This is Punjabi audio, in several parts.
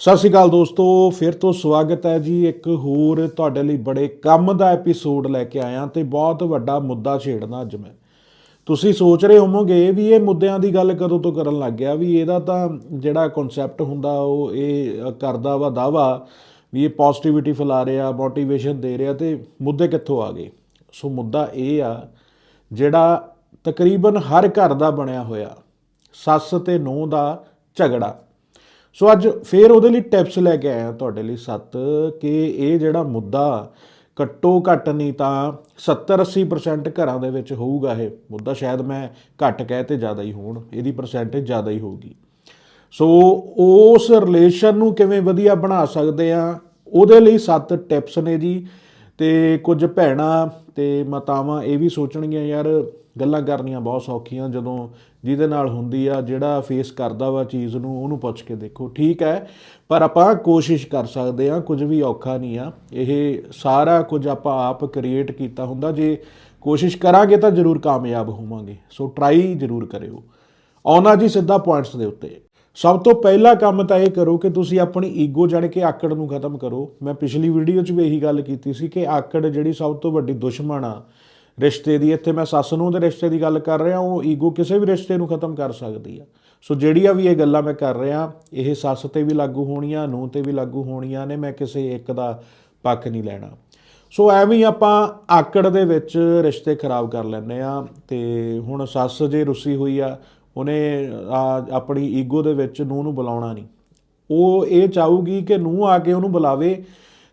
ਸਤਿ ਸ਼੍ਰੀ ਅਕਾਲ ਦੋਸਤੋ, ਫਿਰ ਤੋਂ ਸਵਾਗਤ ਹੈ ਜੀ ਇੱਕ ਹੋਰ ਤੁਹਾਡੇ ਲਈ ਬੜੇ ਕੰਮ ਦਾ ਐਪੀਸੋਡ ਲੈ ਕੇ ਆਇਆ ਤੇ ਬਹੁਤ ਵੱਡਾ ਮੁੱਦਾ ਛੇੜਨਾ ਅੱਜ ਮੈਂ। ਤੁਸੀਂ ਸੋਚ ਰਹੇ ਹੋਵੋਗੇ ਵੀ ਇਹ ਮੁੱਦਿਆਂ ਦੀ ਗੱਲ ਕਦੋਂ ਤੋਂ ਕਰਨ ਲੱਗ ਗਿਆ, ਵੀ ਇਹਦਾ ਤਾਂ ਜਿਹੜਾ ਕਨਸੈਪਟ ਹੁੰਦਾ ਉਹ ਇਹ ਕਰਦਾ ਵਾ ਦਾਵਾ, ਵੀ ਇਹ ਪੋਜ਼ਿਟਿਵਿਟੀ ਫੈਲਾ ਰਿਹਾ ਮੋਟੀਵੇਸ਼ਨ ਦੇ ਰਿਹਾ ਤੇ ਮੁੱਦੇ ਕਿੱਥੋਂ ਆ ਗਏ? ਸੋ ਮੁੱਦਾ ਇਹ ਆ, ਜਿਹੜਾ ਤਕਰੀਬਨ ਹਰ ਘਰ ਦਾ ਬਣਿਆ ਹੋਇਆ, ਸੱਸ ਤੇ ਨੂੰਹ ਦਾ ਝਗੜਾ। ਸੋ ਅੱਜ ਫੇਰ ਉਹਦੇ ਲਈ ਟਿਪਸ ਲੈ ਕੇ ਆਇਆ ਤੁਹਾਡੇ ਲਈ ਸੱਤ ਕਿ ਇਹ ਜਿਹੜਾ ਮੁੱਦਾ ਘੱਟੋ ਘੱਟ ਨਹੀਂ ਤਾਂ 70 80% ਘਰਾਂ ਦੇ ਵਿੱਚ ਹੋਊਗਾ ਇਹ। ਮੁੱਦਾ ਸ਼ਾਇਦ ਮੈਂ ਘੱਟ ਕਹਿ ਤੇ ਜ਼ਿਆਦਾ ਹੀ ਹੋਣ, ਇਹਦੀ ਪਰਸੈਂਟੇਜ ਜ਼ਿਆਦਾ ਹੀ ਹੋਊਗੀ। ਸੋ ਉਸ ਰਿਲੇਸ਼ਨ ਨੂੰ ਕਿਵੇਂ ਵਧੀਆ ਬਣਾ ਸਕਦੇ ਆ ਉਹਦੇ ਲਈ ਸੱਤ ਟਿਪਸ ਨੇ ਜੀ। ਤੇ ਕੁਝ ਭੈਣਾਂ ਤੇ ਮਾਤਾਵਾਂ ਇਹ ਵੀ ਸੋਚਣਗੀਆਂ, ਯਾਰ ਗੱਲਾਂ ਕਰਨੀਆਂ ਬਹੁਤ ਸੌਖੀਆਂ, ਜਦੋਂ ਜਿਹਦੇ ਨਾਲ ਹੁੰਦੀ ਆ, ਜਿਹੜਾ ਫੇਸ ਕਰਦਾ ਵਾ ਚੀਜ਼ ਨੂੰ, ਉਹਨੂੰ ਪੁੱਛ ਕੇ ਦੇਖੋ। ਠੀਕ ਹੈ, ਪਰ ਆਪਾਂ ਕੋਸ਼ਿਸ਼ ਕਰ ਸਕਦੇ ਆ ਕੁਝ ਵੀ ਔਖਾ ਨਹੀਂ ਆ। ਇਹ ਸਾਰਾ ਕੁਝ ਆਪਾਂ ਆਪ ਕ੍ਰੀਏਟ ਕੀਤਾ ਹੁੰਦਾ। ਜੇ ਕੋਸ਼ਿਸ਼ ਕਰਾਂਗੇ ਤਾਂ ਜ਼ਰੂਰ ਕਾਮਯਾਬ ਹੋਵਾਂਗੇ। ਸੋ ਟਰਾਈ ਜ਼ਰੂਰ ਕਰਿਓ। ਆਉਣਾ ਜੀ ਸਿੱਧਾ ਪੁਆਇੰਟਸ ਦੇ ਉੱਤੇ। ਸਭ ਤੋਂ ਪਹਿਲਾ ਕੰਮ ਤਾਂ ਇਹ ਕਰੋ ਕਿ ਤੁਸੀਂ ਆਪਣੀ ਈਗੋ ਜਾਣ ਕੇ ਆਕੜ ਨੂੰ ਖਤਮ ਕਰੋ। ਮੈਂ ਪਿਛਲੀ ਵੀਡੀਓ 'ਚ ਵੀ ਇਹੀ ਗੱਲ ਕੀਤੀ ਸੀ ਕਿ ਆਕੜ ਜਿਹੜੀ ਸਭ ਤੋਂ ਵੱਡੀ ਦੁਸ਼ਮਣ ਆ ਰਿਸ਼ਤੇ ਦੀ, ਇੱਥੇ ਮੈਂ ਸੱਸ ਨੂੰ ਦੇ ਰਿਸ਼ਤੇ ਦੀ ਗੱਲ ਕਰ ਰਿਹਾ, ਉਹ ਈਗੋ ਕਿਸੇ ਵੀ ਰਿਸ਼ਤੇ ਨੂੰ ਖਤਮ ਕਰ ਸਕਦੀ ਆ। ਸੋ ਜਿਹੜੀਆਂ ਵੀ ਇਹ ਗੱਲਾਂ ਮੈਂ ਕਰ ਰਿਹਾ, ਇਹ ਸੱਸ ਤੇ ਵੀ ਲਾਗੂ ਹੋਣੀਆਂ ਨੂੰ ਤੇ ਵੀ ਲਾਗੂ ਹੋਣੀਆਂ ਨੇ, ਮੈਂ ਕਿਸੇ ਇੱਕ ਦਾ ਪੱਖ ਨਹੀਂ ਲੈਣਾ। ਸੋ ਐਵੇਂ ਆਪਾਂ ਆਕੜ ਦੇ ਵਿੱਚ ਰਿਸ਼ਤੇ ਖਰਾਬ ਕਰ ਲੈਂਦੇ ਆ ਤੇ ਹੁਣ ਸੱਸ ਜੇ ਰੁੱਸੀ ਹੋਈ ਆ, ਉਹਨੇ ਆਪਣੀ ਈਗੋ ਦੇ ਵਿੱਚ ਨੂੰ ਨੂੰ ਬੁਲਾਉਣਾ ਨਹੀਂ। ਉਹ ਇਹ ਚਾਹੂਗੀ ਕਿ ਨੂੰ ਆ ਕੇ ਉਹਨੂੰ ਬੁਲਾਵੇ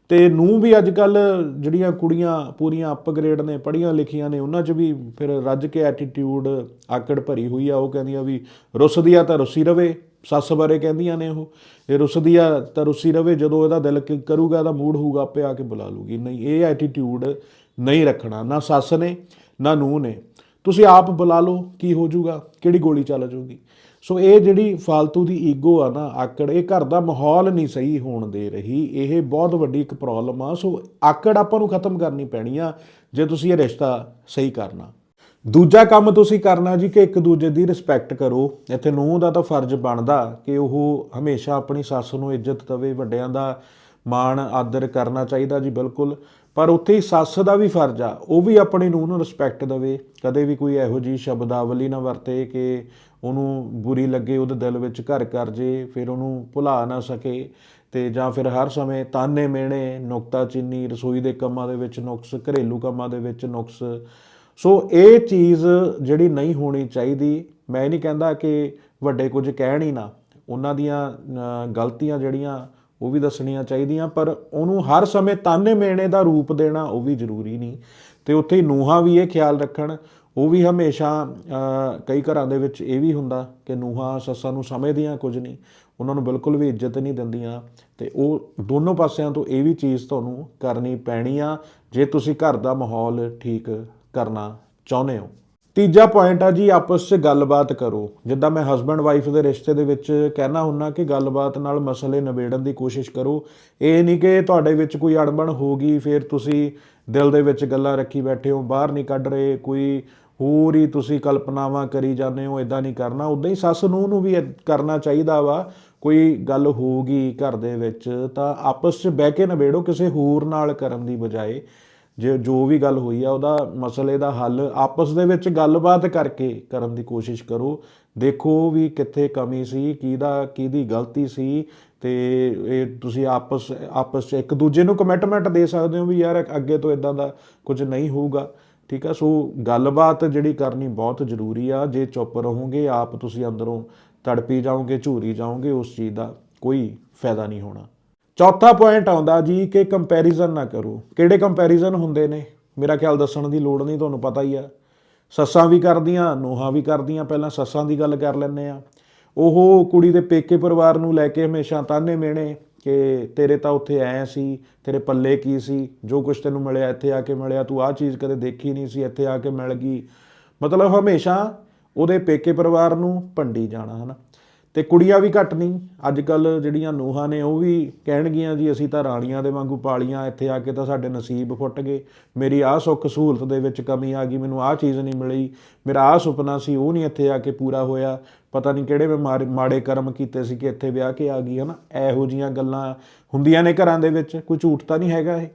ਤੇ ਨੂੰ ਵੀ ਅੱਜ ਕੱਲ ਜਿਹੜੀਆਂ ਕੁੜੀਆਂ ਪੂਰੀਆਂ ਅਪਗ੍ਰੇਡ ਨੇ, ਪੜ੍ਹੀਆਂ ਲਿਖੀਆਂ ਨੇ, ਉਹਨਾਂ 'ਚ ਵੀ ਫਿਰ ਰੱਜ ਕੇ ਐਟੀਟਿਊਡ ਆਕੜ ਭਰੀ ਹੋਈ ਆ। ਉਹ ਕਹਿੰਦੀਆਂ ਵੀ ਰੁੱਸਦੀ ਆ ਤਾਂ ਰੁੱਸੀ ਰਵੇ, ਸੱਸ ਬਾਰੇ ਕਹਿੰਦੀਆਂ ਨੇ ਉਹ। ਇਹ ਰੁੱਸਦੀ ਆ ਤਾਂ ਰੁੱਸੀ ਰਵੇ, ਜਦੋਂ ਇਹਦਾ ਦਿਲ ਕਰੂਗਾ ਇਹਦਾ ਮੂਡ ਹੋਊਗਾ, ਆਪੇ ਆ ਕੇ ਬੁਲਾ ਲੂਗੀ। ਨਹੀਂ, ਇਹ ਐਟੀਟਿਊਡ ਨਹੀਂ ਰੱਖਣਾ। ਨਾ ਸੱਸ ਨੇ, ਨਾ ਨੂੰਹ ਨੇ। ਤੁਸੀਂ ਆਪ ਬੁਲਾ ਲਓ ਕੀ ਹੋ ਜਾਊਗਾ, ਕਿਹੜੀ ਗੋਲੀ ਚੱਲ ਜਾਊਗੀ। ਸੋ ਇਹ ਜਿਹੜੀ ਫਾਲਤੂ ਦੀ ਈਗੋ ਆ ਨਾ, ਆਕੜ, ਇਹ ਘਰ ਦਾ ਮਾਹੌਲ ਨਹੀਂ ਸਹੀ ਹੋਣ ਦੇ ਰਹੀ, ਇਹ ਬਹੁਤ ਵੱਡੀ ਇੱਕ ਪ੍ਰੋਬਲਮ ਆ। ਸੋ ਆਕੜ ਆਪਾਂ ਨੂੰ ਖਤਮ ਕਰਨੀ ਪੈਣੀ ਆ, ਜੇ ਤੁਸੀਂ ਇਹ ਰਿਸ਼ਤਾ ਸਹੀ ਕਰਨਾ। ਦੂਜਾ ਕੰਮ ਤੁਸੀਂ ਕਰਨਾ ਜੀ ਕਿ ਇੱਕ ਦੂਜੇ ਦੀ ਰਿਸਪੈਕਟ ਕਰੋ। ਇੱਥੇ ਨੂੰਹ ਦਾ ਤਾਂ ਫਰਜ਼ ਬਣਦਾ ਕਿ ਉਹ ਹਮੇਸ਼ਾ ਆਪਣੀ ਸੱਸ ਨੂੰ ਇੱਜ਼ਤ ਦੇਵੇ, ਵੱਡਿਆਂ ਦਾ ਮਾਣ, ਆਦਰ ਕਰਨਾ ਚਾਹੀਦਾ ਜੀ, ਬਿਲਕੁਲ। ਪਰ ਉੱਥੇ ਹੀ ਸੱਸ ਦਾ ਵੀ ਫਰਜ਼ ਆ, ਉਹ ਵੀ ਆਪਣੀ ਨੂੰਹ ਨੂੰ ਰਿਸਪੈਕਟ ਦੇਵੇ। ਕਦੇ ਵੀ ਕੋਈ ਇਹੋ ਜੀ ਸ਼ਬਦਾਵਲੀ ਨਾ ਵਰਤੇ ਕਿ ਉਹਨੂੰ ਬੁਰੀ ਲੱਗੇ, ਉਹਦੇ ਦਿਲ ਵਿੱਚ ਘਰ ਕਰ ਜੇ, ਫਿਰ ਉਹਨੂੰ ਭੁਲਾ ਨਾ ਸਕੇ। ਤੇ ਜਾਂ ਫਿਰ ਹਰ ਸਮੇਂ ਤਾਨੇ ਮੇਣੇ ਨੁਕਤਾਚੀਨੀ ਰਸੋਈ ਦੇ ਕੰਮਾਂ ਦੇ ਵਿੱਚ ਨੁਕਸ, ਘਰੇਲੂ ਕੰਮਾਂ ਦੇ ਵਿੱਚ ਨੁਕਸ। ਸੋ ਇਹ ਚੀਜ਼ ਜਿਹੜੀ ਨਹੀਂ ਹੋਣੀ ਚਾਹੀਦੀ, ਮੈਂ ਨਹੀਂ ਕਹਿੰਦਾ ਕਿ ਵੱਡੇ ਕੁਝ ਕਹਿਣ ਹੀ ਨਾ। ਉਹਨਾਂ ਦੀਆਂ ਗਲਤੀਆਂ ਜਿਹੜੀਆਂ ਉਹ ਵੀ ਦੱਸਣੀਆਂ ਚਾਹੀਦੀਆਂ, ਪਰ ਉਹਨੂੰ ਹਰ ਸਮੇਂ ਤਾਨੇ ਮੇਣੇ ਦਾ ਰੂਪ ਦੇਣਾ ਉਹ ਵੀ ਜ਼ਰੂਰੀ ਨਹੀਂ। ਤੇ ਉੱਥੇ ਹੀ ਨੂਹਾਂ ਵੀ ਇਹ ਖਿਆਲ ਰੱਖਣ, ਉਹ ਵੀ ਹਮੇਸ਼ਾ ਕਈ ਘਰਾਂ ਦੇ ਵਿੱਚ ਇਹ ਵੀ ਹੁੰਦਾ ਕਿ ਨੂਹਾਂ ਸੱਸਾਂ ਨੂੰ ਸਮਝਦੀਆਂ ਕੁਝ ਨਹੀਂ, ਉਹਨਾਂ ਨੂੰ ਬਿਲਕੁਲ ਵੀ ਇੱਜ਼ਤ ਨਹੀਂ ਦਿੰਦੀਆਂ। ਤੇ ਉਹ ਦੋਨੋਂ ਪਾਸਿਆਂ ਤੋਂ ਇਹ ਵੀ ਚੀਜ਼ ਤੁਹਾਨੂੰ ਕਰਨੀ ਪੈਣੀ ਆ, ਜੇ ਤੁਸੀਂ ਘਰ ਦਾ ਮਾਹੌਲ ਠੀਕ ਕਰਨਾ ਚਾਹੁੰਦੇ ਹੋ। ਤੀਜਾ ਪੁਆਇੰਟ ਆ ਜੀ, ਆਪਸ 'ਚ ਗੱਲਬਾਤ ਕਰੋ। ਜਿੱਦਾਂ ਮੈਂ ਹਸਬੰਡ ਵਾਈਫ ਦੇ ਰਿਸ਼ਤੇ ਦੇ ਵਿੱਚ ਕਹਿਣਾ ਹੁੰਨਾ ਕਿ ਗੱਲਬਾਤ ਨਾਲ ਮਸਲੇ ਨਿਬੇੜਨ ਦੀ ਕੋਸ਼ਿਸ਼ ਕਰੋ। ਇਹ ਨਹੀਂ ਕਿ ਤੁਹਾਡੇ ਵਿੱਚ ਕੋਈ ਅੜਬਣ ਗਈ, ਫਿਰ ਤੁਸੀਂ ਦਿਲ ਦੇ ਵਿੱਚ ਗੱਲਾਂ ਰੱਖੀ ਬੈਠੇ ਹੋ, ਬਾਹਰ ਨਹੀਂ ਕੱਢ ਰਹੇ, ਕੋਈ ਹੋਰ ਹੀ ਤੁਸੀਂ ਕਲਪਨਾਵਾਂ ਕਰੀ ਜਾਂਦੇ ਹੋ ਇਦਾਂ ਨਹੀਂ ਕਰਨਾ। ਉਦਾਂ ਹੀ ਸੱਸ ਨੂੰ ਨੂੰ ਵੀ ਇਹ ਕਰਨਾ ਚਾਹੀਦਾ ਵਾ, ਕੋਈ ਗੱਲ ਹੋਊਗੀ ਘਰ ਦੇ ਵਿੱਚ, ਤਾਂ ਆਪਸ 'ਚ ਬਹਿ ਕੇ ਨਿਬੇੜੋ ਕਿਸੇ ਹੋਰ ਨਾਲ ਕਰਨ ਦੀ ਬਜਾਏ। ਜੇ ਜੋ ਵੀ ਗੱਲ ਹੋਈ ਆ, ਉਹਦਾ ਮਸਲੇ ਦਾ ਹੱਲ ਆਪਸ ਦੇ ਵਿੱਚ ਗੱਲਬਾਤ ਕਰਕੇ ਕਰਨ ਦੀ ਕੋਸ਼ਿਸ਼ ਕਰੋ। ਦੇਖੋ ਵੀ ਕਿੱਥੇ ਕਮੀ ਸੀ, ਕਿਹਦਾ, ਕਿਹਦੀ ਗਲਤੀ ਸੀ ਤੇ ਇਹ ਤੁਸੀਂ ਆਪਸ ਆਪਸ 'ਚ ਇੱਕ ਦੂਜੇ ਨੂੰ ਕਮਿਟਮੈਂਟ ਦੇ ਸਕਦੇ ਹੋ ਵੀ ਯਾਰ ਅੱਗੇ ਤੋਂ ਇਦਾਂ ਦਾ ਕੁਝ ਨਹੀਂ ਹੋਊਗਾ, ਠੀਕ ਆ? ਸੋ ਗੱਲਬਾਤ ਜਿਹੜੀ ਕਰਨੀ ਬਹੁਤ ਜ਼ਰੂਰੀ ਆ। ਜੇ ਚੁੱਪ ਰਹੋਗੇ, ਆਪ ਤੁਸੀਂ ਅੰਦਰੋਂ ਤੜਪੀ ਜਾਓਗੇ, ਝੂਰੀ ਜਾਓਗੇ, ਉਸ ਚੀਜ਼ ਦਾ ਕੋਈ ਫਾਇਦਾ ਨਹੀਂ ਹੋਣਾ। ਚੌਥਾ ਪੁਆਇੰਟ ਆਉਂਦਾ ਜੀ ਕਿ ਕੰਪੈਰੀਜ਼ਨ ਨਾ ਕਰੋ। ਕਿਹੜੇ ਕੰਪੈਰੀਜ਼ਨ ਹੁੰਦੇ ਨੇ? ਮੇਰਾ ਖਿਆਲ ਦੱਸਣ ਦੀ ਲੋੜ ਨਹੀਂ, ਤੁਹਾਨੂੰ ਪਤਾ ਹੀ ਆ। ਸੱਸਾਂ ਵੀ ਕਰਦੀਆਂ, ਨੂੰਹਾਂ ਵੀ ਕਰਦੀਆਂ, ਪਹਿਲਾਂ ਸੱਸਾਂ ਦੀ ਗੱਲ ਕਰ ਲੈਂਦੇ ਆ ਉਹ ਕੁੜੀ ਦੇ ਪੇਕੇ ਪਰਿਵਾਰ ਨੂੰ ਲੈ ਕੇ ਹਮੇਸ਼ਾ ਤਾਨੇ ਮੇਣੇ ਕਿ ਤੇਰੇ ਤਾਂ ਉੱਥੇ ਆਏ ਸੀ, ਤੇਰੇ ਪੱਲੇ ਕੀ ਸੀ? ਜੋ ਕੁਝ ਤੈਨੂੰ ਮਿਲਿਆ, ਇੱਥੇ ਆ ਕੇ ਮਿਲਿਆ, ਤੂੰ ਆਹ ਚੀਜ਼ ਕਦੇ ਦੇਖੀ ਨਹੀਂ ਸੀ, ਇੱਥੇ ਆ ਕੇ ਮਿਲ ਗਈ। ਮਤਲਬ ਹਮੇਸ਼ਾ ਉਹਦੇ ਪੇਕੇ ਪਰਿਵਾਰ ਨੂੰ ਭੰਡੀ ਜਾਣਾ, ਹਨਾ? ਤੇ ਕੁੜੀਆਂ ਵੀ ਘੱਟ ਨਹੀਂ। ਅੱਜ ਕੱਲ ਜਿਹੜੀਆਂ ਨੂਹਾਂ ਨੇ, ਉਹ ਵੀ ਕਹਿਣਗੀਆਂ ਜੀ, ਅਸੀਂ ਤਾਂ ਰਾਣੀਆਂ ਦੇ ਵਾਂਗੂ ਪਾਲੀਆਂ, ਇੱਥੇ ਆ ਕੇ ਤਾਂ ਸਾਡੇ ਨਸੀਬ ਫੁੱਟ ਗਏ। ਮੇਰੀ ਆਹ ਸੁੱਖ ਸਹੂਲਤ ਦੇ ਵਿੱਚ ਕਮੀ ਆ ਗਈ, ਮੈਨੂੰ ਆਹ ਚੀਜ਼ ਨਹੀਂ ਮਿਲੀ। ਮੇਰਾ ਆਹ ਸੁਪਨਾ ਸੀ, ਉਹ ਨਹੀਂ ਇੱਥੇ ਆ ਕੇ ਪੂਰਾ ਹੋਇਆ। ਪਤਾ ਨਹੀਂ ਕਿਹੜੇ ਮੈਂ ਮਾੜੇ- ਮਾੜੇ ਕਰਮ ਕੀਤੇ ਸੀ ਕਿ ਇੱਥੇ ਵਿਆਹ ਕੇ ਆ ਗਈ, ਹਨਾ? ਇਹੋ ਜੀਆਂ ਗੱਲਾਂ ਹੁੰਦੀਆਂ ਨੇ ਘਰਾਂ ਦੇ ਵਿੱਚ, ਕੋਈ ਝੂਠ ਤਾਂ ਨਹੀਂ ਹੈਗਾ ਇਹ।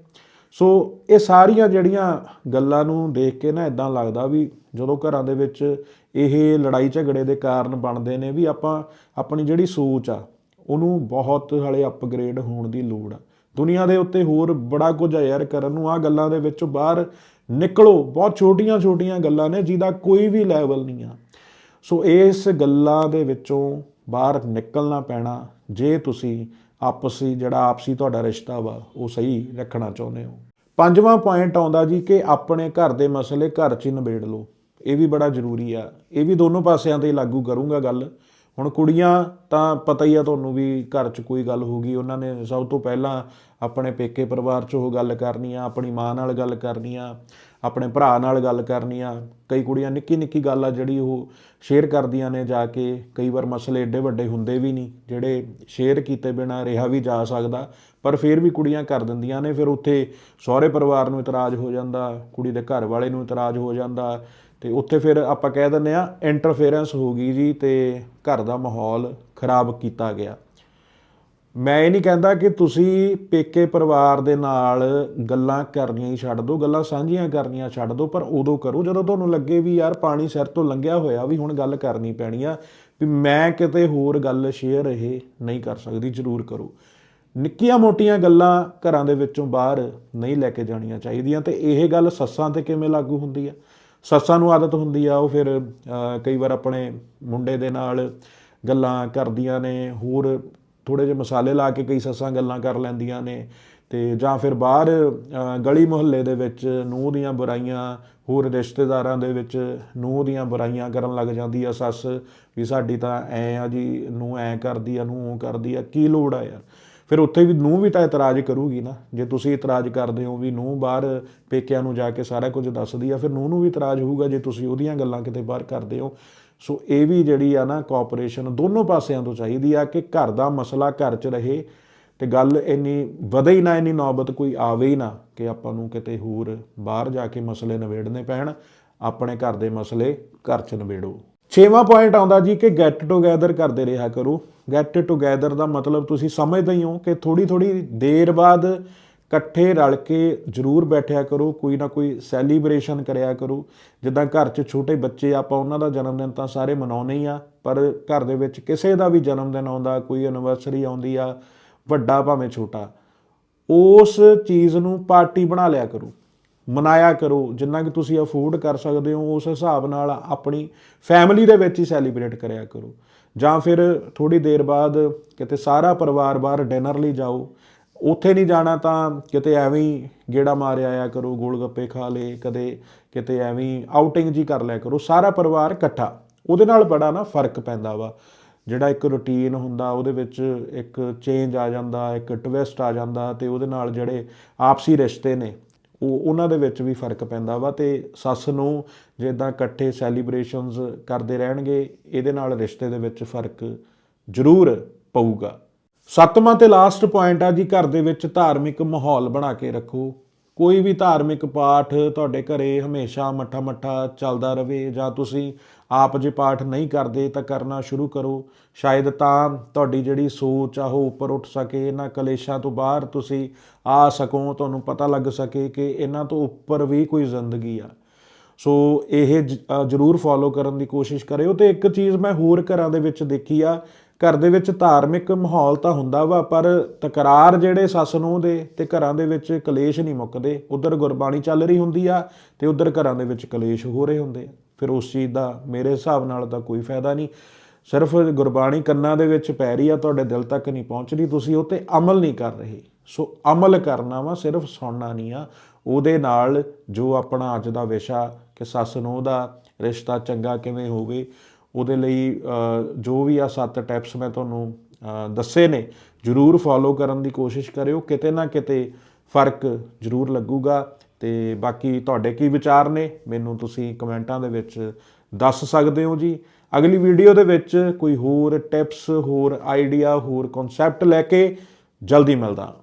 ਸੋ ਇਹ ਸਾਰੀਆਂ ਜਿਹੜੀਆਂ ਗੱਲਾਂ ਨੂੰ ਦੇਖ ਕੇ ਨਾ ਇਦਾਂ ਲੱਗਦਾ ਵੀ ਜਦੋਂ ਘਰਾਂ ਦੇ ਵਿੱਚ ਇਹ ਲੜਾਈ ਝਗੜੇ ਦੇ ਕਾਰਨ ਬਣਦੇ ਨੇ ਵੀ ਆਪਾਂ ਆਪਣੀ ਜਿਹੜੀ ਸੋਚ ਆ, ਉਹਨੂੰ ਬਹੁਤ ਹਲੇ ਅਪਗ੍ਰੇਡ ਹੋਣ ਦੀ ਲੋੜ ਆ। ਦੁਨੀਆ ਦੇ ਉੱਤੇ ਹੋਰ ਬੜਾ ਕੁਝ ਆ ਯਾਰ ਕਰਨ ਨੂੰ ਆ ਗੱਲਾਂ ਦੇ ਵਿੱਚੋਂ ਬਾਹਰ ਨਿਕਲੋ, ਬਹੁਤ ਛੋਟੀਆਂ-ਛੋਟੀਆਂ ਗੱਲਾਂ ਨੇ, ਜਿਹਦਾ ਕੋਈ ਵੀ ਲੈਵਲ ਨਹੀਂ ਆ। ਸੋ ਇਸ ਗੱਲਾਂ ਦੇ ਵਿੱਚੋਂ ਬਾਹਰ ਨਿਕਲਣਾ ਪੈਣਾ, ਜੇ ਤੁਸੀਂ ਆਪਸੀ, ਜਿਹੜਾ ਆਪਸੀ ਤੁਹਾਡਾ ਰਿਸ਼ਤਾ ਵਾ, ਉਹ ਸਹੀ ਰੱਖਣਾ ਚਾਹੁੰਦੇ ਹੋ। ਪੰਜਵਾਂ ਪੁਆਇੰਟ ਆਉਂਦਾ ਜੀ ਕਿ ਆਪਣੇ ਘਰ ਦੇ ਮਸਲੇ ਘਰ 'ਚ ਹੀ ਨਿਬੇੜ ਲਓ। ਇਹ ਵੀ ਬੜਾ ਜ਼ਰੂਰੀ ਆ। ਇਹ ਵੀ ਦੋਨੋਂ ਪਾਸਿਆਂ ਤੇ ਲਾਗੂ ਕਰੂੰਗਾ ਗੱਲ। ਹੁਣ ਕੁੜੀਆਂ ਤਾਂ ਪਤਾ ਹੀ ਆ ਤੁਹਾਨੂੰ ਵੀ ਘਰ 'ਚ ਕੋਈ ਗੱਲ ਹੋ ਗਈ। ਉਹਨਾਂ ਨੇ ਸਭ ਤੋਂ ਪਹਿਲਾਂ ਆਪਣੇ ਪੇਕੇ ਪਰਿਵਾਰ 'ਚ ਉਹ ਗੱਲ ਕਰਨੀ ਆ, ਆਪਣੀ ਮਾਂ ਨਾਲ ਗੱਲ ਕਰਨੀ ਆ, ਆਪਣੇ ਭਰਾ ਨਾਲ ਗੱਲ ਕਰਨੀ ਆ। ਕਈ ਕੁੜੀਆਂ ਨਿੱਕੀ ਨਿੱਕੀ ਗੱਲ ਆ ਜਿਹੜੀ ਉਹ ਸ਼ੇਅਰ ਕਰਦੀਆਂ ਨੇ ਜਾ ਕੇ। ਕਈ ਵਾਰ ਮਸਲੇ ਏਡੇ ਵੱਡੇ ਹੁੰਦੇ ਵੀ ਨਹੀਂ, ਜਿਹੜੇ ਸ਼ੇਅਰ ਕੀਤੇ ਬਿਨਾ ਰਿਹਾ ਵੀ ਜਾ ਸਕਦਾ। ਪਰ ਫਿਰ ਵੀ ਕੁੜੀਆਂ ਕਰ ਦਿੰਦੀਆਂ ਨੇ, ਫਿਰ ਉੱਥੇ ਸਹੁਰੇ ਪਰਿਵਾਰ ਨੂੰ ਇਤਰਾਜ਼ ਹੋ ਜਾਂਦਾ, ਕੁੜੀ ਦੇ ਘਰ ਵਾਲੇ ਨੂੰ ਇਤਰਾਜ਼ ਹੋ ਜਾਂਦਾ ਤੇ ਉੱਥੇ ਫਿਰ ਆਪਾਂ ਕਹਿ ਦਿੰਦੇ ਆ ਇੰਟਰਫੇਰੈਂਸ ਹੋ ਗਈ ਜੀ ਤੇ ਘਰ ਦਾ ਮਾਹੌਲ ਖਰਾਬ ਕੀਤਾ ਗਿਆ। ਮੈਂ ਇਹ ਨਹੀਂ ਕਹਿੰਦਾ ਕਿ ਤੁਸੀਂ ਪੇਕੇ ਪਰਿਵਾਰ ਦੇ ਨਾਲ ਗੱਲਾਂ ਕਰਨੀਆਂ ਹੀ ਛੱਡ ਦਿਓ, ਗੱਲਾਂ ਸਾਂਝੀਆਂ ਕਰਨੀਆਂ ਛੱਡ ਦਿਓ, ਪਰ ਉਦੋਂ ਕਰੋ, ਜਦੋਂ ਤੁਹਾਨੂੰ ਲੱਗੇ ਵੀ ਯਾਰ ਪਾਣੀ ਸਿਰ ਤੋਂ ਲੰਘਿਆ ਹੋਇਆ ਵੀ ਹੁਣ ਗੱਲ ਕਰਨੀ ਪੈਣੀ ਆ, ਵੀ ਮੈਂ ਕਿਤੇ ਹੋਰ ਗੱਲ ਸ਼ੇਅਰ ਇਹ ਨਹੀਂ ਕਰ ਸਕਦੀ, ਜ਼ਰੂਰ ਕਰੋ। ਨਿੱਕੀਆਂ ਮੋਟੀਆਂ ਗੱਲਾਂ ਘਰਾਂ ਦੇ ਵਿੱਚੋਂ ਬਾਹਰ ਨਹੀਂ ਲੈ ਕੇ ਜਾਣੀਆਂ ਚਾਹੀਦੀਆਂ ਤੇ ਇਹ ਗੱਲ ਸੱਸਾਂ ਤੇ ਕਿਵੇਂ ਲਾਗੂ ਹੁੰਦੀ ਆ? ਸੱਸਾਂ ਨੂੰ ਆਦਤ ਹੁੰਦੀ ਆ, ਉਹ ਫਿਰ ਕਈ ਵਾਰ ਆਪਣੇ ਮੁੰਡੇ ਦੇ ਨਾਲ ਗੱਲਾਂ ਕਰਦੀਆਂ ਨੇ, ਹੋਰ ਥੋੜੇ ਜਿਹੇ ਮਸਾਲੇ ਲਾ ਕੇ ਕਈ ਸੱਸਾਂ ਗੱਲਾਂ ਕਰ ਲੈਂਦੀਆਂ ਨੇ ਤੇ ਜਾਂ ਫਿਰ ਬਾਹਰ ਗਲੀ ਮੁਹੱਲੇ ਦੇ ਵਿੱਚ ਨੂੰਹ ਦੀਆਂ ਬੁਰਾਈਆਂ, ਹੋਰ ਰਿਸ਼ਤੇਦਾਰਾਂ ਦੇ ਵਿੱਚ ਨੂੰਹ ਦੀਆਂ ਬੁਰਾਈਆਂ ਕਰਨ ਲੱਗ ਜਾਂਦੀ ਆ ਸੱਸ ਵੀ ਸਾਡੀ ਤਾਂ ਐ ਆ ਜੀ ਨੂੰ ਐ ਕਰਦੀ ਆ ਨੂੰ ਉਹ ਕਰਦੀ ਆ, ਕੀ ਲੋੜ ਆ ਯਾਰ? ਫਿਰ ਉੱਥੇ ਵੀ ਨੂੰਹ ਵੀ ਤਾਂ ਇਤਰਾਜ਼ ਕਰੂਗੀ ਨਾ। ਜੇ ਤੁਸੀਂ ਇਤਰਾਜ਼ ਕਰਦੇ ਹੋ ਵੀ ਨੂੰਹ ਬਾਹਰ ਪੇਕਿਆਂ ਨੂੰ ਜਾ ਕੇ ਸਾਰਾ ਕੁਝ ਦੱਸਦੀ ਆ, ਫਿਰ ਨੂੰਹ ਨੂੰ ਵੀ ਇਤਰਾਜ਼ ਹੋਊਗਾ ਜੇ ਤੁਸੀਂ ਉਹਦੀਆਂ ਗੱਲਾਂ ਕਿਤੇ ਬਾਹਰ ਕਰਦੇ ਹੋ। ਸੋ ਇਹ ਵੀ ਜਿਹੜੀ ਆ ਨਾ ਕੋਆਪਰੇਸ਼ਨ ਦੋਨੋਂ ਪਾਸਿਆਂ ਤੋਂ ਚਾਹੀਦੀ ਆ ਕਿ ਘਰ ਦਾ ਮਸਲਾ ਘਰ 'ਚ ਰਹੇ ਤੇ ਗੱਲ ਇੰਨੀ ਵਧੇ ਹੀ ਨਾ, ਇੰਨੀ ਨੌਬਤ ਕੋਈ ਆਵੇ ਹੀ ਨਾ ਕਿ ਆਪਾਂ ਨੂੰ ਕਿਤੇ ਹੋਰ ਬਾਹਰ ਜਾ ਕੇ ਮਸਲੇ ਨਿਬੇੜਨੇ ਪੈਣ। ਆਪਣੇ ਘਰ ਦੇ ਮਸਲੇ ਘਰ 'ਚ ਨਿਬੇੜੋ। ਛੇਵਾਂ ਪੁਆਇੰਟ ਆਉਂਦਾ ਜੀ ਕਿ ਗੈਟ ਟੂਗੇਦਰ ਕਰਦੇ ਰਿਹਾ ਕਰੋ। ਗੈਟ ਟੂਗੇਦਰ ਦਾ ਮਤਲਬ ਤੁਸੀਂ ਸਮਝਦੇ ਹੀ ਹੋ ਕਿ ਥੋੜੀ ਥੋੜੀ ਦੇਰ ਬਾਅਦ ਇਕੱਠੇ ਰਲ ਕੇ ਜ਼ਰੂਰ ਬੈਠਿਆ ਕਰੋ, ਕੋਈ ਨਾ ਕੋਈ ਸੈਲੀਬ੍ਰੇਸ਼ਨ ਕਰਿਆ ਕਰੋ। ਜਿੱਦਾਂ ਘਰ 'ਚ ਛੋਟੇ ਬੱਚੇ ਆਪਾਂ ਉਹਨਾਂ ਦਾ ਜਨਮ ਦਿਨ ਤਾਂ ਸਾਰੇ ਮਨਾਉਣੇ ਹੀ ਆ, ਪਰ ਘਰ ਦੇ ਵਿੱਚ ਕਿਸੇ ਦਾ ਵੀ ਜਨਮ ਦਿਨ ਆਉਂਦਾ, ਕੋਈ ਐਨੀਵਰਸਰੀ ਆਉਂਦੀ ਆ, ਵੱਡਾ ਭਾਵੇਂ ਛੋਟਾ, ਉਸ ਚੀਜ਼ ਨੂੰ ਪਾਰਟੀ ਬਣਾ ਲਿਆ ਕਰੋ। ਮਨਾਇਆ ਕਰੋ, ਜਿੰਨਾ ਕਿ ਤੁਸੀਂ ਅਫੋਰਡ ਕਰ ਸਕਦੇ ਹੋ, ਉਸ ਹਿਸਾਬ ਨਾਲ ਆਪਣੀ ਫੈਮਿਲੀ ਦੇ ਵਿੱਚ ਹੀ ਸੈਲੀਬ੍ਰੇਟ ਕਰਿਆ ਕਰੋ। ਜਾਂ ਫਿਰ ਥੋੜੀ ਦੇਰ ਬਾਅਦ ਕਿਤੇ ਸਾਰਾ ਪਰਿਵਾਰ ਬਾਹਰ ਡਿਨਰ ਲਈ ਜਾਓ, ਉੱਥੇ ਨਹੀਂ ਜਾਣਾ ਤਾਂ ਕਿਤੇ ਐਵੇਂ ਹੀ ਗੇੜਾ ਮਾਰ ਆਇਆ ਕਰੋ ਗੋਲ ਗੱਪੇ ਖਾ ਲੇ ਕਦੇ ਕਿਤੇ ਐਵੇਂ ਹੀ ਆਊਟਿੰਗ ਜੀ ਕਰ ਲਿਆ ਕਰੋ। ਸਾਰਾ ਪਰਿਵਾਰ ਇਕੱਠਾ, ਉਹਦੇ ਨਾਲ ਬੜਾ ਨਾ ਫ਼ਰਕ ਪੈਂਦਾ ਵਾ। ਜਿਹੜਾ ਇੱਕ ਰੁਟੀਨ ਹੁੰਦਾ, ਉਹਦੇ ਵਿੱਚ ਇੱਕ ਚੇਂਜ ਆ ਜਾਂਦਾ, ਇੱਕ ਟਵਿਸਟ ਆ ਜਾਂਦਾ ਤੇ ਉਹਦੇ ਨਾਲ ਜਿਹੜੇ ਆਪਸੀ ਰਿਸ਼ਤੇ ਨੇ ਉਹ ਉਹਨਾਂ ਦੇ ਵਿੱਚ ਵੀ ਫ਼ਰਕ ਪੈਂਦਾ ਵਾ ਤੇ ਸੱਸ ਨੂੰ ਜਿੱਦਾਂ ਇਕੱਠੇ ਸੈਲੀਬ੍ਰੇਸ਼ਨਸ ਕਰਦੇ ਰਹਿਣਗੇ, ਇਹਦੇ ਨਾਲ ਰਿਸ਼ਤੇ ਦੇ ਵਿੱਚ ਫ਼ਰਕ ਜ਼ਰੂਰ ਪਊਗਾ। ਸੱਤਵਾਂ ਤੇ ਲਾਸਟ ਪੁਆਇੰਟ ਆ ਜੀ, ਘਰ ਦੇ ਵਿੱਚ ਧਾਰਮਿਕ ਮਾਹੌਲ ਬਣਾ ਕੇ ਰੱਖੋ। ਕੋਈ ਵੀ ਧਾਰਮਿਕ ਪਾਠ ਤੁਹਾਡੇ ਘਰੇ ਹਮੇਸ਼ਾ ਮੱਠਾ ਮੱਠਾ ਚੱਲਦਾ ਰਵੇ ਜਾਂ ਤੁਸੀਂ ਆਪ ਜੇ ਪਾਠ ਨਹੀਂ ਕਰਦੇ ਤਾਂ ਕਰਨਾ ਸ਼ੁਰੂ ਕਰੋ। ਸ਼ਾਇਦ ਤਾਂ ਤੁਹਾਡੀ ਜਿਹੜੀ ਸੋਚ ਆ ਉਹ ਉੱਪਰ ਉੱਠ ਸਕੇ, ਇਹਨਾਂ ਕਲੇਸ਼ਾਂ ਤੋਂ ਬਾਹਰ ਤੁਸੀਂ ਆ ਸਕੋ, ਤੁਹਾਨੂੰ ਪਤਾ ਲੱਗ ਸਕੇ ਕਿ ਇਹਨਾਂ ਤੋਂ ਉੱਪਰ ਵੀ ਕੋਈ ਜ਼ਿੰਦਗੀ ਆ। ਸੋ ਇਹ ਜ਼ਰੂਰ ਫੋਲੋ ਕਰਨ ਦੀ ਕੋਸ਼ਿਸ਼ ਕਰਿਓ ਤੇ ਇੱਕ ਚੀਜ਼ ਮੈਂ ਹੋਰ ਘਰਾਂ ਦੇ ਵਿੱਚ ਦੇਖੀ ਆ ਘਰ ਦੇ ਵਿੱਚ ਧਾਰਮਿਕ ਮਾਹੌਲ ਤਾਂ ਹੁੰਦਾ ਵਾ, ਪਰ ਤਕਰਾਰ ਜਿਹੜੇ ਸੱਸ ਨੂੰ ਦੇ ਤੇ ਘਰਾਂ ਦੇ ਵਿੱਚ ਕਲੇਸ਼ ਨਹੀਂ ਮੁੱਕਦੇ। ਉਧਰ ਗੁਰਬਾਣੀ ਚੱਲ ਰਹੀ ਹੁੰਦੀ ਆ ਤੇ ਉਧਰ ਘਰਾਂ ਦੇ ਵਿੱਚ ਕਲੇਸ਼ ਹੋ ਰਹੇ ਹੁੰਦੇ ਆ। ਫਿਰ ਉਸ ਚੀਜ਼ ਦਾ ਮੇਰੇ ਹਿਸਾਬ ਨਾਲ ਤਾਂ ਕੋਈ ਫਾਇਦਾ ਨਹੀਂ। ਸਿਰਫ ਗੁਰਬਾਣੀ ਕੰਨਾਂ ਦੇ ਵਿੱਚ ਪੈ ਰਹੀ ਆ, ਤੁਹਾਡੇ ਦਿਲ ਤੱਕ ਨਹੀਂ ਪਹੁੰਚ ਰਹੀ ਤੁਸੀਂ ਉਹ ਤੇ ਅਮਲ ਨਹੀਂ ਕਰ ਰਹੇ। ਸੋ ਅਮਲ ਕਰਨਾ ਵਾ, ਸਿਰਫ ਸੁਣਨਾ ਨਹੀਂ ਆ। ਉਹਦੇ ਨਾਲ ਜੋ ਆਪਣਾ ਅੱਜ ਦਾ ਵਿਸ਼ਾ, ਕਿ ਸੱਸ ਨੂੰ ਦਾ ਰਿਸ਼ਤਾ ਚੰਗਾ ਕਿਵੇਂ ਹੋਵੇ ਉਹਦੇ ਲਈ ਜੋ ਵੀ ਆ ਸੱਤ ਟਿਪਸ ਮੈਂ ਤੁਹਾਨੂੰ ਦੱਸੇ ਨੇ, ਜਰੂਰ ਫੋਲੋ ਕਰਨ ਦੀ ਕੋਸ਼ਿਸ਼ ਕਰਿਓ। ਕਿਤੇ ਨਾ ਕਿਤੇ ਫ਼ਰਕ ਜਰੂਰ ਲੱਗੂਗਾ। ਤੇ ਬਾਕੀ ਤੁਹਾਡੇ ਕੀ ਵਿਚਾਰ ਨੇ, ਮੈਨੂੰ ਤੁਸੀਂ ਕਮੈਂਟਾਂ ਦੇ ਵਿੱਚ ਦੱਸ ਸਕਦੇ ਹੋ ਜੀ। ਅਗਲੀ ਵੀਡੀਓ ਦੇ ਵਿੱਚ ਕੋਈ ਹੋਰ ਟਿਪਸ, ਹੋਰ ਆਈਡੀਆ, ਹੋਰ ਕਨਸੈਪਟ ਲੈ ਕੇ ਜਲਦੀ ਮਿਲਦਾ